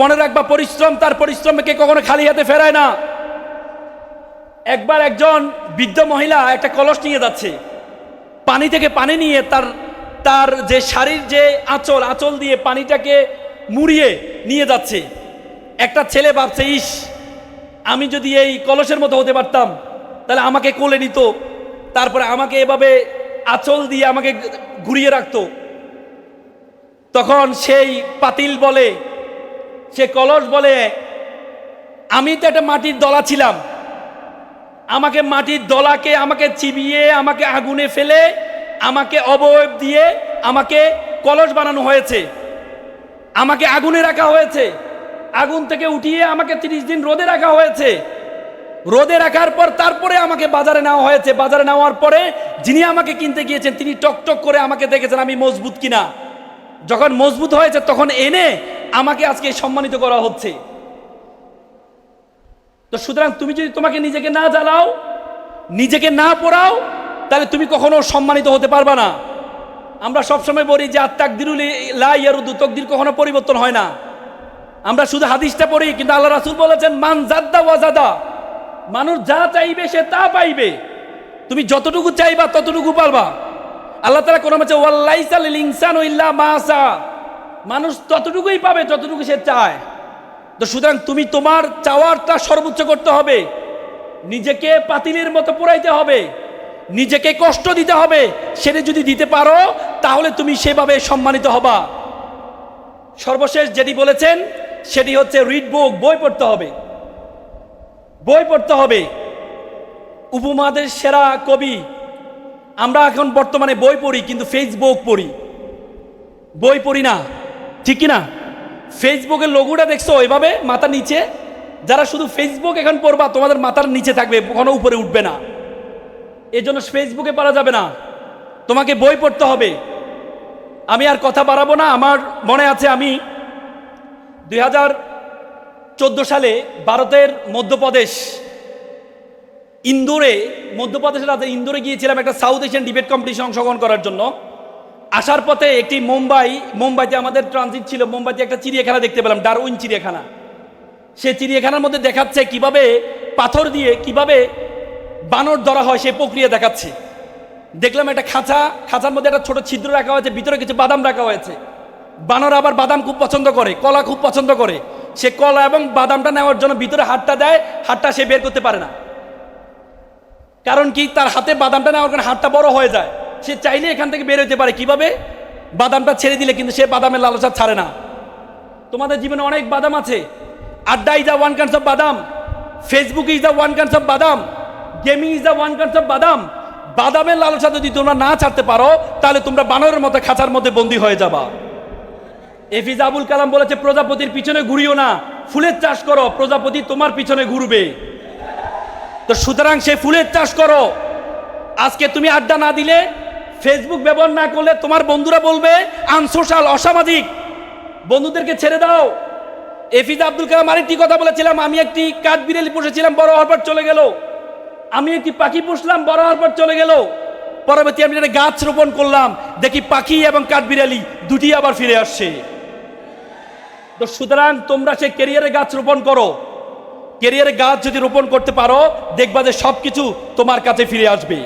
মনে রাখবা, পরিশ্রম তার পরিশ্রমকে কখনো খালি হাতে ফেরায় না। একবার একজন বৃদ্ধ মহিলা একটা কলস নিয়ে যাচ্ছে। পানি থেকে পানি নিয়ে তার তার যে শাড়ির যে আঁচল আঁচল দিয়ে পানিটাকে মুড়িয়ে নিয়ে যাচ্ছে। একটা ছেলে ভাবছে, ইস, আমি যদি এই কলসের মতো হতে পারতাম, তাহলে আমাকে কোলে নিত, তারপরে আমাকে এভাবে আঁচল দিয়ে আমাকে ঘুরিয়ে রাখতো। তখন সেই পাতিল বলে সে কলস বলে, আমি তো একটা মাটির দলা ছিলাম। আমাকে মাটির দলাকে আমাকে চিবিয়ে, আমাকে আগুনে ফেলে, আমাকে অবয়ব দিয়ে আমাকে কলস বানানো হয়েছে। আমাকে আগুনে রাখা হয়েছে। আগুন থেকে উঠিয়ে আমাকে তিরিশ দিন রোদে রাখা হয়েছে। রোদে রাখার পর তারপরে আমাকে বাজারে নেওয়া হয়েছে। বাজারে নেওয়ার পরে যিনি আমাকে কিনতে গিয়েছেন, তিনি টকটক করে আমাকে দেখেছেন, আমি মজবুত কিনা? যখন মজবুত হয়েছে, তখন এনে আমাকে আজকে সম্মানিত করা হচ্ছে। তো সুতরাং তুমি যদি তোমাকে নিজেকে না জ্বালাও, নিজেকে না পড়াও, তাহলে তুমি কখনো সম্মানিত হতে পারবা না। আমরা সবসময় বলি যে আত্মাক দিরুল লাইয়ারুদ্দু তকদির কখনো পরিবর্তন হয় না। আমরা শুধু হাদিসটা পড়ি, কিন্তু আল্লাহ রাসুল বলেছেন, মান জাদ্দা ওয়াজাদা মানুষ যা চাইবে সে তা পাইবে। তুমি যতটুকু চাইবা ততটুকু পারবা। আল্লাহ তালা কোনো মাঝে ওয়াল্লাইসাল ইনসান ইল্লা মাসা মানুষ ততটুকুই পাবে, যতটুকু সে চায়। তো সুতরাং তুমি তোমার চাওয়ারটা সর্বোচ্চ করতে হবে। নিজেকে পাতিলের মতো পোড়াইতে হবে। নিজেকে কষ্ট দিতে হবে। সেটা যদি দিতে পারো, তাহলে তুমি সেভাবে সম্মানিত হবা। সর্বশেষ যেটি বলেছেন, সেটি হচ্ছে রিড বুক বই পড়তে হবে। বই পড়তে হবে। উপমাদের সেরা কবি। আমরা এখন বর্তমানে বই পড়ি, কিন্তু ফেসবুক পড়ি। বই পড়ি না। ঠিক না ফেসবুকের লোগোটা দেখছ এভাবে মাথার নিচে? যারা শুধু ফেসবুক এখন পড়বা, তোমাদের মাথার নিচে থাকবে, কখনো উপরে উঠবে না। এই জন্য ফেসবুকে পারা যাবে না। তোমাকে বই পড়তে হবে। আমি আর কথা বাড়াবো না, আমার মনে আছে আমি দুই হাজার চোদ্দ সালে ভারতের মধ্যপ্রদেশ, ইন্দোরে, মধ্যপ্রদেশের রাজ্যে ইন্দোরে গিয়েছিলাম একটা সাউথ এশিয়ান ডিবেট কম্পিটিশন অংশগ্রহণ করার জন্য। আসার পথে একটি মুম্বাই, মুম্বাইতে আমাদের ট্রানজিট ছিল, মুম্বাইতে একটা চিড়িয়াখানা দেখতে পেলাম, ডারউইন চিড়িয়াখানা। সে চিড়িয়াখানার মধ্যে দেখাচ্ছে কীভাবে পাথর দিয়ে, কীভাবে বানর ধরা হয় সে প্রক্রিয়া দেখাচ্ছে। দেখলাম একটা খাঁচা, খাঁচার মধ্যে একটা ছোট ছিদ্র রাখা হয়েছে, ভিতরে কিছু বাদাম রাখা হয়েছে। বানর আবার বাদাম খুব পছন্দ করে, কলা খুব পছন্দ করে। সে কলা এবং বাদামটা নেওয়ার জন্য ভিতরে হাতটা দেয় হাতটা সে বের করতে পারে না। কারণ কি তার হাতে বাদামটা নেওয়ার কারণে হাতটা বড় হয়ে যায়। সে চাইলে এখান থেকে বের হতে পারে। কীভাবে? বাদামটা ছেড়ে দিলে কিন্তু সে বাদামের লালসা ছাড়ে না। তোমাদের জীবনে অনেক বাদাম আছে। আড্ডা is the one kinds of বাদাম। Facebook is the one kinds of বাদাম। Gaming is the one kinds of বাদাম। বাদামের লালসা যদি তোমরা না ছাড়তে পারো, তাহলে তোমরা বানরের মতো খাঁচার মধ্যে বন্দী হয়ে যাবা। এফিজ আবুল কালাম বলেছে, প্রজাপতির পিছনে ঘুরিও না। ফুলের চাষ করো, প্রজাপতি তোমার পিছনে ঘুরবে। তো সুতরাং সে ফুলের চাষ করো। আজকে তুমি আড্ডা না দিলে ফেসবুক ব্যবহার না করলে তোমার বন্ধুরা বলবে, আনসোশাল, অসামাজিক। বন্ধুদেরকে ছেড়ে দাও। এফিজ আব্দুল কালাম আরেকটি কথা বলেছিলাম, আমি একটি কাঠ বিড়ালি পুষেছিলাম, বড় হওয়ার পর চলে গেল। আমি একটি পাখি পুষলাম, বড় হওয়ার পর চলে গেল। পরবর্তী আমি একটা গাছ রোপণ করলাম, দেখি পাখি এবং কাঠ বিড়ালি দুটি আবার ফিরে আসছে। তো সুতরাং তোমরা সেই কেরিয়ারে গাছ রোপণ করো। কেরিয়ারে গাছ যদি রোপণ করতে পারো, দেখবা যে সব কিছু তোমার কাছে ফিরে আসবে।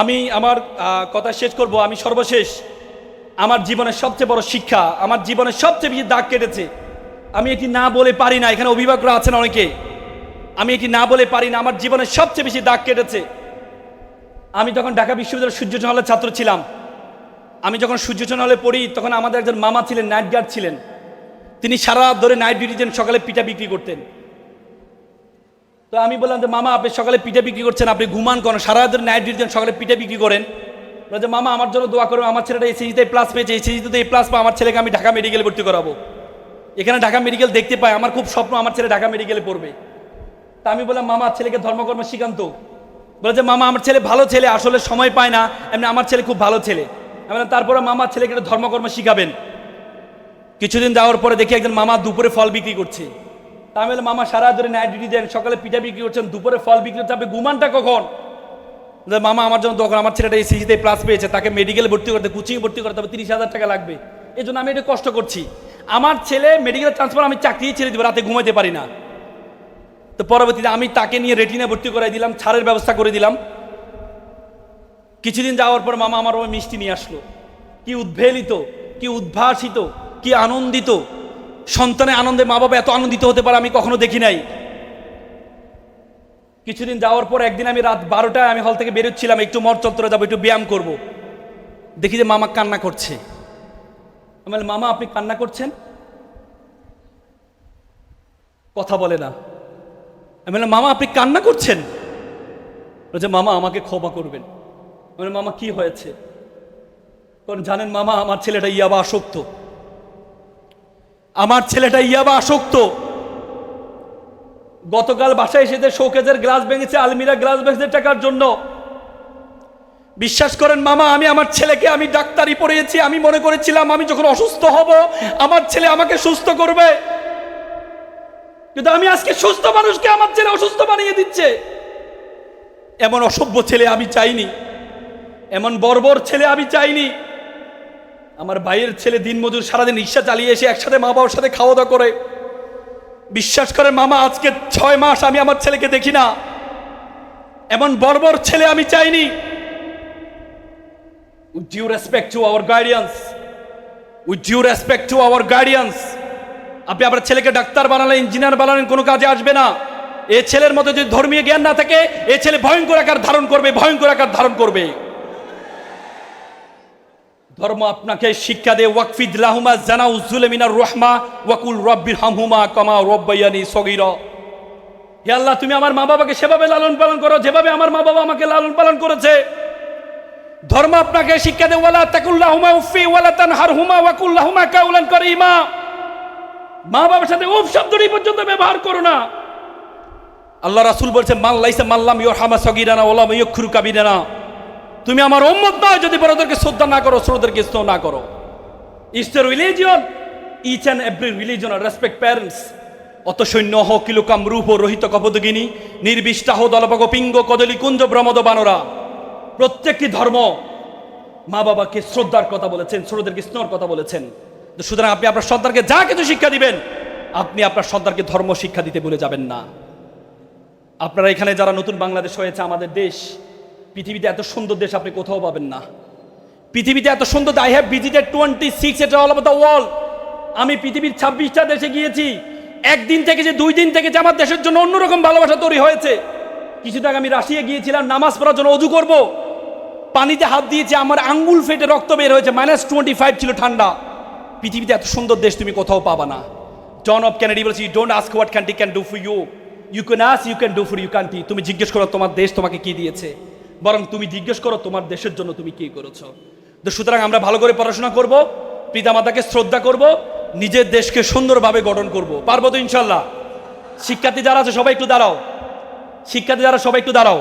আমি আমার কথা শেষ করব। আমি সর্বশেষ। আমার জীবনের সবচেয়ে বড় শিক্ষা, আমার জীবনের সবচেয়ে বেশি দাগ কেটেছে। আমি এটি না বলে পারি না, এখানে অভিভাবকরা আছেন অনেকে। আমি এটি না বলে পারি না, আমার জীবনের সবচেয়ে বেশি দাগ কেটেছে। আমি যখন ঢাকা বিশ্ববিদ্যালয়ের সূর্যচন হলের ছাত্র ছিলাম, আমি যখন সূর্যচন হলে পড়ি, তখন আমাদের একজন মামা ছিলেন, নাইট গার্ড ছিলেন। তিনি সারা রাত ধরে নাইট ডিউটি দেন সকালে পিঠা বিক্রি করতেন। তো আমি বললাম যে, মামা, আপনি সকালে পিঠে বিক্রি করছেন, আপনি ঘুমান করেন সারা রাত নাইট ডিউটি সকালে পিঠে বিক্রি করেন। বলে যে, মামা, আমার জন্য দোয়া করুন আমার ছেলেটা এসএসিতে প্লাস পেয়েছে এসএসিতে এই প্লাস আমার ছেলেকে আমি ঢাকা মেডিকেলে ভর্তি করাবো। এখানে ঢাকা মেডিকেল দেখতে পাই আমার খুব স্বপ্ন, আমার ছেলে ঢাকা মেডিকেলে পড়বে। তা আমি বললাম, মামা, ছেলেকে ধর্মকর্ম শিখান্ত বলে যে, মামা, আমার ছেলে ভালো ছেলে, আসলে সময় পায় না, এমনি আমার ছেলে খুব ভালো ছেলে। আমি তারপরে মামা, ছেলেকে ধর্মকর্ম শিখাবেন। কিছুদিন যাওয়ার পরে দেখি একজন মামা দুপুরে ফল বিক্রি করছে। তা আমি বললাম, মামা সারা ধরে নাইট ডিউটি দেন সকালে পিঠা বিক্রি করছেন দুপুরে ফল বিক্রি হচ্ছে আপনি ঘুমানটা কখন? মামা আমার জন্য তখন আমার ছেলেটা এই সিজিতে প্লাস পেয়েছে তাকে মেডিকেলে ভর্তি করতে কোচিংয়ে ভর্তি করতে হবে তিরিশ হাজার টাকা লাগবে। এই জন্য আমি এটা কষ্ট করছি। আমার ছেলে মেডিকেল ট্রান্সফার আমি চাকরি ছেড়ে দিব রাতে ঘুমাইতে পারি না। তো পরবর্তীতে আমি তাকে নিয়ে রেটিনে ভর্তি করাই দিলাম ছাড়ের ব্যবস্থা করে দিলাম। কিছুদিন যাওয়ার পর মামা আমার ওই মিষ্টি নিয়ে আসলো। কি উদ্ভেলিত কি উদ্ভাসিত কি আনন্দিত। সন্তানের আনন্দে মা বাবা এত আনন্দিত হতে পারে আমি কখনো দেখি নাই। কিছুদিন যাওয়ার পর একদিন আমি রাত বারোটায় আমি হল থেকে বেরোচ্ছিলাম একটু মর চত্বরে যাব একটু ব্যায়াম করব। দেখি যে মামা কান্না করছে। আমি মামা আপনি কান্না করছেন? কথা বলে না। আমি বললাম মামা আপনি কান্না করছেন? বলছে মামা আমাকে ক্ষমা করবেন। বললাম, মামা কি হয়েছে? কারণ জানেন মামা আমার ছেলেটা ইয়াবা আসক্ত। আমার ছেলেটা ইয়াবা আসক্ত। গতকাল বাসায় এসেছে শোকেজের গ্লাস ভেঙেছে, আলমিরা গ্লাস ভেঙেছে টাকার জন্য। বিশ্বাস করেন, মামা, আমি আমার ছেলেকে আমি ডাক্তারি পড়িয়েছি, আমি মনে করেছিলাম আমি যখন অসুস্থ হব, আমার ছেলে আমাকে সুস্থ করবে। কিন্তু আমি আজকে সুস্থ মানুষকে আমার ছেলে অসুস্থ বানিয়ে দিচ্ছে। এমন অসভ্য ছেলে আমি চাইনি। এমন বর্বর ছেলে আমি চাইনি। আমার ভাইয়ের ছেলে দিনমজুর সারাদিন রিক্সা চালিয়ে এসে একসাথে মা বাবার সাথে খাওয়া দাওয়া করে। বিশ্বাস করে মামা, আজকে ছয় মাস আমি আমার ছেলেকে দেখি না। এমন বর্বর ছেলে আমি চাইনি। With due respect to our guidance with due respect to our guidance আপনি আপনার ছেলেকে ডাক্তার বানালেন, ইঞ্জিনিয়ার বানালেন, কোনো কাজে আসবে না। এ ছেলের মধ্যে যদি ধর্মীয় জ্ঞান না থাকে, এ ছেলে ভয়ঙ্কর আকার ধারণ করবে, ভয়ঙ্কর আকার ধারণ করবে। ধর্ম আপনাকে শিক্ষা দে ওয়াকফিদ লাহুমা জানা উজ্জুল রহমা, ওয়াকুল রব্বির হামহুমা কমা রব্বাইয়ানি সগির। হে আল্লাহ, তুমি আমার মা বাবাকে সেভাবে লালন পালন করো, যেভাবে আমার মা বাবা আমাকে লালন পালন করেছে। ধর্ম আপনাকে শিক্ষা দে ওয়ালা তাকুল্লাহুমা উফি ওয়ালা তানহারহুমা ওয়াকুল্লাহুমা কাউলান করিমা। মা বাবার সাথে উফ শব্দটি পর্যন্ত ব্যবহার করো না। আল্লাহ রাসূল বলছে মাল্লাইসা মাল্লাম ইয়রহামা সগিরানা ওলাম ইয়ক্ষুরু কাবিরানা। তুমি আমার উম্মত নয় যদি বড়দেরকে শ্রদ্ধা না করো ছোটদেরকে স্নেহ না করো। Is the religion each and every religion respect parents অত সৈন্য হ কিলুকাম রূপ রহিত কপদগিনী নির্বিষ্টাহ দলপগ পিঙ্গ, কদলি কুঞ্জ ব্রমদ বানরা। প্রত্যেকটি ধর্ম মা বাবাকে শ্রদ্ধার কথা বলেছেন ছোটদেরকে স্নেহর কথা বলেছেন। সুতরাং আপনি আপনার সন্তানকে যা কিছু শিক্ষা দিবেন, আপনি আপনার সন্তানকে ধর্ম শিক্ষা দিতে ভুলে যাবেন না। আপনারা এখানে যারা নতুন বাংলাদেশ হয়েছে, আমাদের দেশ পৃথিবীতে এত সুন্দর দেশ আপনি কোথাও পাবেন না। পৃথিবীতে এত সুন্দর I have visited twenty six এটা অল ওভার দ্য ওয়ার্ল্ড আমি পৃথিবীর ছাব্বিশটা দেশে গিয়েছি। একদিন থেকে যে, দুই দিন থেকে যে আমার দেশের জন্য অন্যরকম ভালোবাসা তৈরি হয়েছে। কিছুদিন আগে আমি রাশিয়া গিয়েছিলাম, নামাজ পড়ার জন্য অজু করব। পানিতে হাত দিয়েছে, আমার আঙ্গুল ফেটে রক্ত বের হয়েছে মাইনাস টোয়েন্টি ফাইভ ছিল ঠান্ডা। পৃথিবীতে এত সুন্দর দেশ তুমি কোথাও পাবা না। জন অফ ক্যানেডি বলছি don't ask what country can do for you you can us you can do for you country তুমি জিজ্ঞেস করো, তোমার দেশ তোমাকে কি দিয়েছে? বরং তুমি জিজ্ঞেস করো, তোমার দেশের জন্য তুমি কি করেছ? তো সুতরাং আমরা ভালো করে পড়াশোনা করব, পিতামাতাকে শ্রদ্ধা করব, নিজের দেশকে সুন্দরভাবে গঠন করব। পারব তো ইনশাল্লাহ শিক্ষার্থী যারা আছে, সবাই একটু দাঁড়াও। শিক্ষার্থী যারা, সবাই একটু দাঁড়াও।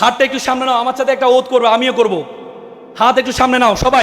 হাতটা একটু সামনে নাও, আমার সাথে একটা ওধ করবে, আমিও করব। হাত একটু সামনে নাও, সবাই।